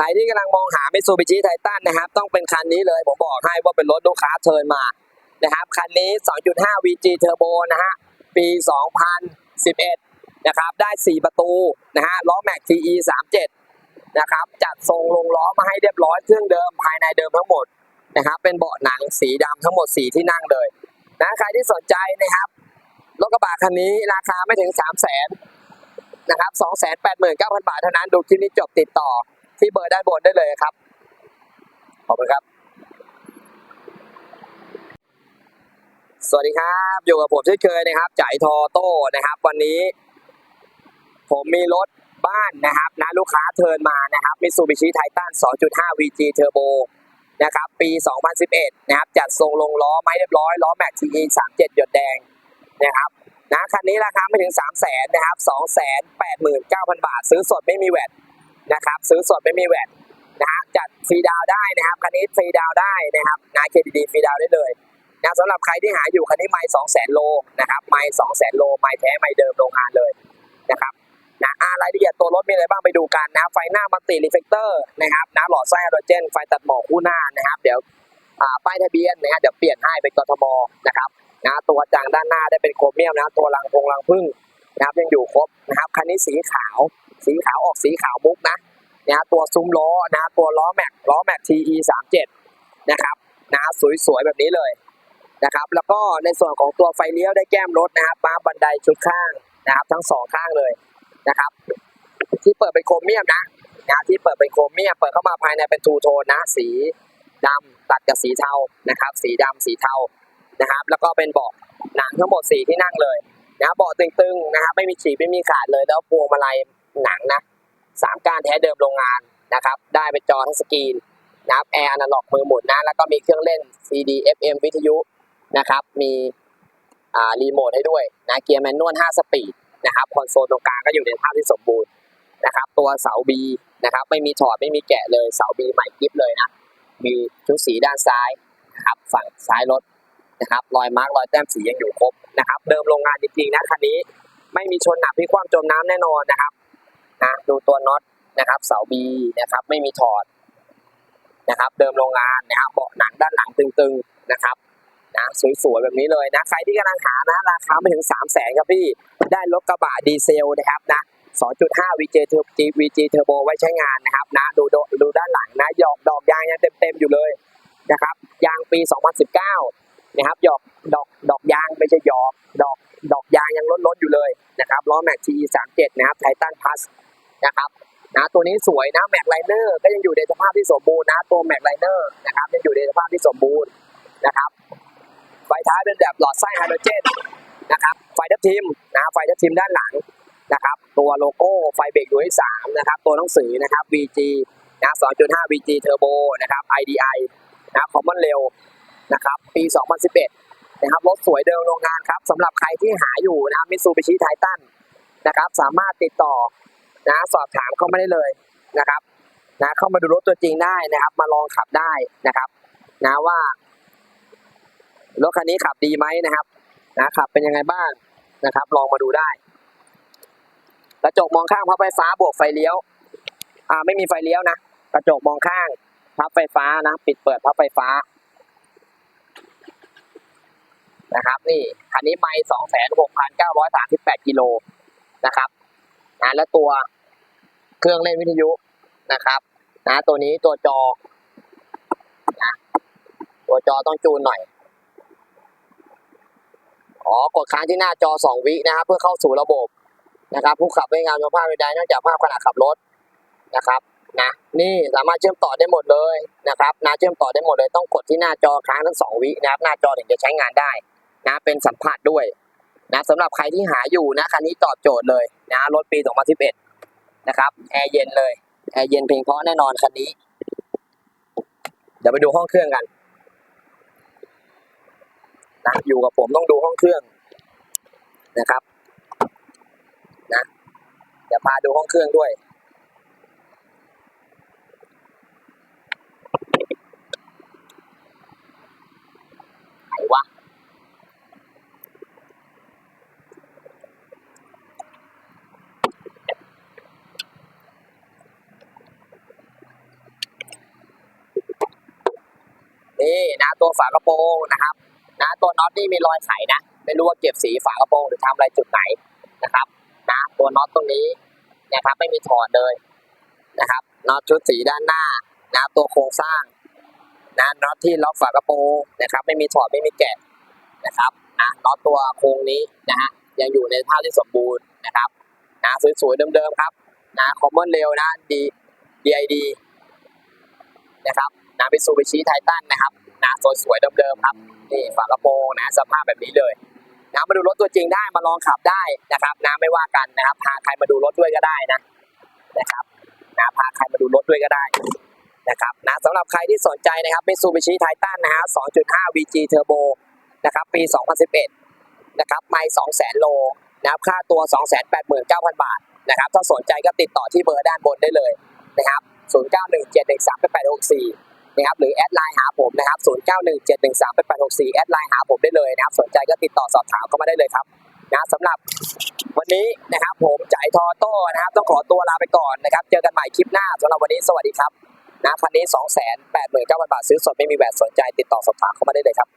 ครที่กำลังมองหา Mitsubishi Titan นะครับ ต้องเป็นคันนี้เลยผมบอกให้ว่าเป็นรถลูกค้าเชิญมานะครับคันนี้ 2.5 VG Turbo นะฮะปี 2011 นะครับได้ 4 ประตูนะฮะล้อแม็ก TE 37 นะครับจัดทรงลงล้อมาให้เรียบร้อยเครื่องเดิมภายในเดิมทั้งหมดนะครับเป็นเบาะหนังสีดำทั้งหมด 4 ที่นั่งเลยนะใครที่สนใจนะครับรถกระบะคันนี้ราคาไม่ถึง 3 0 0 0 0นนะครับ 289,000 บาทเท่านั้น ดูคลิปนี้จบติดต่อ ที่เบอร์ด้านบนได้เลยครับ ขอบคุณครับ สวัสดีครับ อยู่กับผมเช่นเคยนะครับจ่ายทอโต้นะครับ วันนี้ ผมมีรถบ้านนะครับนะลูกค้าเทิร์นมานะครับ Mitsubishi Titan 2.5 VG Turbo นะครับ ปี 2011 นะครับ จัดทรงลงล้อไม้เรียบร้อยล้อแม็ก TE 37 หยดแดงนะครับนะคันนี้ราคาไม่ถึง 3 0 0 0 0นนะครับ 289,000 บาท ซื้อสดไม่มีแวด นะครับ ซื้อสดไม่มีแวดนะฮะจัดฟรีดาวได้นะครับคันนี้ฟรีดาวได้นะครับนะเครดิตฟรีดาวได้เลยนะสำหรับใครที่หาอยู่คันนี้ไม่2 0 0 0 0 0โลนะครับไม่2 0 0 0 0 0โลไม่แท้ไม่เดิมโรงงานเลยนะครับนะอ่ารายละเอียดตัวรถมีอะไรบ้างไปดูกันนะไฟหน้ามัลติรีเฟกเตอร์นะครับนะหลอดไส้ไฮโดรเจน ไฟตัดหมอกคู่หน้านะครับ เดี๋ยวอ่าป้ายทะเบียนนะฮะเดี๋ยวเปลี่ยนให้เป็นกทมนะครับนะตัวจางด้านหน้าได้เป็นโครเมียมนะตัวรังพงรังพึ่งนะครับยังอยู่ครบนะครับคันนี้สีขาว สีขาวออกสีขาวมุกนะนะตัวซุ้มล้อนะตัวล้อแม็กล้อแม็ก TE 37นะครับนะสวยๆแบบนี้เลยนะครับ แล้วก็ในส่วนของตัวไฟเลี้ยวได้แก้มรถนะครับมาบันไดชุดข้างนะครับ ทั้งสองข้างเลยนะครับ ที่เปิดเป็นโครเมียมนะนะที่เปิดเป็นโครเมียมเปิดเข้ามาภายในเป็นทูโทนนะสีดำตัดกับสีเทานะครับ สีดำสีเทานะครับ แล้วก็เป็นเบาะหนังทั้งหมดสีที่นั่งเลยนะเบาะตึงๆนะครับไม่มีฉีกไม่มีขาดเลยแล้วพวงมาลัย หนังนะสามก้านแท้เดิมโรงงานนะครับ ได้เป็นจอทัชสกรีนนะครับแอร์อนาล็อกมือหมุนนะแล้วก็มีเครื่องเล่น CD FM วิทยุนะครับ มีอ่ารีโมทให้ด้วยนะเกียร์แมนนวล5สปีดนะครับคอนโซลตรงกลางก็อยู่ในภาพที่สมบูรณ์นะครับ ตัวเสาบีนะครับ ไม่มีถอดไม่มีแกะเลยเสาบีใหม่กิฟเลยนะ มีชุดสีด้านซ้ายนะครับ ฝั่งซ้ายรถนะครับรอยมาร์กรอยแต้มสียังอยู่ครบนะครับ เดิมโรงงานจริงๆนะคันนี้ ไม่มีชนหนักพลิคว่ำจมน้ำแน่นอนนะครับ นะดูตัวน็อตนะครับเสาบีนะครับไม่มีถอดนะครับเดิมโรงงานนะครับเบาะหนังด้านหลังตึงๆนะครับนะสวยๆแบบนี้เลยนะใครที่กำลังหานะราคาไม่ถึง3 0 0แสนครับพี่ได้รถกระบะดีเซลนะครับนะ2.5 VJ VG Turbo ไว้ใช้งานนะครับนะดูดูดูด้านหลังนะหยอกดอกยางยังเต็มๆอยู่เลยนะครับยางปี 2019นะครับหยอกดอกดอกยางไม่ใช่หยอกดอกดอกยางยังล้นๆอยู่เลยนะครับล้อแม็ก TE 37 นะครับไททันพัส นะครับนะตัวนี้สวยนะแม็กไลเนอร์ก็ยังอยู่ในสภาพที่สมบูรณ์นะตัวแม็กไลเนอร์นะครับยังอยู่ในสภาพที่สมบูรณ์นะครับไฟท้ายเป็นแบบหลอดไส้ไฮโดรเจนนะครับไฟทับทิมนะไฟทับทิมด้านหลังนะครับตัวโลโก้ไฟเบรกอยู่ที่3นะครับตัวหนังสือนะครับ VG นะ2.5 VG Turbo นะครับ IDI นะคอมมอนเร็วนะครับปี 2011 นะครับรถสวยเดิมโรงงานครับสำหรับใครที่หาอยู่นะมิ t ซูบิชิไททันนะครับสามารถติดต่อ นะสอบถามเข้ามาได้เลยนะครับนะเข้ามาดูรถตัวจริงได้นะครับ มาลองขับได้นะครับ นะว่ารถคันนี้ขับดีไหมนะครับนะขับเป็นยังไงบ้างนะครับ ลองมาดูได้กระจกมองข้างพับไฟฟ้าบวกไฟเลี้ยว อ่าไม่มีไฟเลี้ยวนะกระจกมองข้างพับไฟฟ้านะปิดเปิดพับไฟฟ้า นะครับ นี่คันนี้ไม่สองแสนหกพันเก้าร้อยสามสิบแปดกิโลนะครับ นะแล้วตัวเครื่องเล่นวิทยุนะครับนะตัวนี้ตัวจอนะตัวจอต้องจูนหน่อยอ๋อกดค้างที่หน้าจอสองวินะครับ เพื่อเข้าสู่ระบบนะครับ ผู้ขับไม่งานสภาพใดๆนอกจากภาพขณะขับรถนะครับนะนี่สามารถเชื่อมต่อได้หมดเลยนะครับนะเชื่อมต่อได้หมดเลยต้องกดที่หน้าจอค้างทั้งสองวินะครับ หน้าจอถึงจะใช้งานได้นะเป็นสัมผัสด้วยนะสำหรับใครที่หาอยู่นะคันนี้ตอบโจทย์เลย นะรถปี 2011 นะครับแอร์เย็นเลยแอร์เย็นเพียงเพราะแน่นอนคันนี้ เดี๋ยวไปดูห้องเครื่องกันนะอยู่กับผมต้องดูห้องเครื่องนะครับนะเดี๋ยวพาดูห้องเครื่องด้วยไหนวะ น นะตัวฝากระโปรงนะครับนะตัวน็อตนี่มีรอยไขนะไม่รู้ว่าเก็บสีฝากระโปรงหรือทำอะไรจุดไหนนะครับนะตัวน็อตตรงนี้นะครับไม่มีถอดเลยนะครับน็อตชุดสีด้านหน้านะตัวโครงสร้างนะน็อตที่ล็อกฝากระโปรงนะครับ ไม่มีถอดไม่มีแกะนะครับนะน็อตตัวโครงนี้นะฮะยังอยู่ในท่าที่สมบูรณ์นะครับนะสวยๆเดิมๆครับนะคอมมอนเร็วนะดี DID นะครับนะเป็นซูบิชิไททันนะครับ นะสวยๆเดิมๆครับนี่ฝากระโปรงนะสภาพแบบนี้เลยนะมาดูรถตัวจริงได้มาลองขับได้นะครับนะไม่ว่ากันนะครับพาใครมาดูรถด้วยก็ได้นะนะครับนะพาใครมาดูรถด้วยก็ได้นะครับนะสำหรับใครที่สนใจนะครับเป็นซูบิชิไททันนะฮะ 2.5 VG Turbo นะครับปี 2011 นะครับไม่ 200,000 โลนะครับค่าตัว 289,000 บาทนะครับถ้าสนใจก็ติดต่อที่เบอร์ด้านบนได้เลยนะครับ 0917138864 นะครับหรือแอดไลน์หาผมนะครับ0917138864แอดไลน์หาผมได้เลยนะครับ สนใจก็ติดต่อสอบถามเข้ามาได้เลยครับนะสำหรับวันนี้นะครับผมจ่ายทอโต้นะครับ ต้องขอตัวลาไปก่อนนะครับ เจอกันใหม่คลิปหน้าสำหรับวันนี้สวัสดีครับนะคันนี้ 289,000บาทซื้อสดไม่มีแหวนสนใจติดต่อสอบถามเข้ามาได้เลยครับ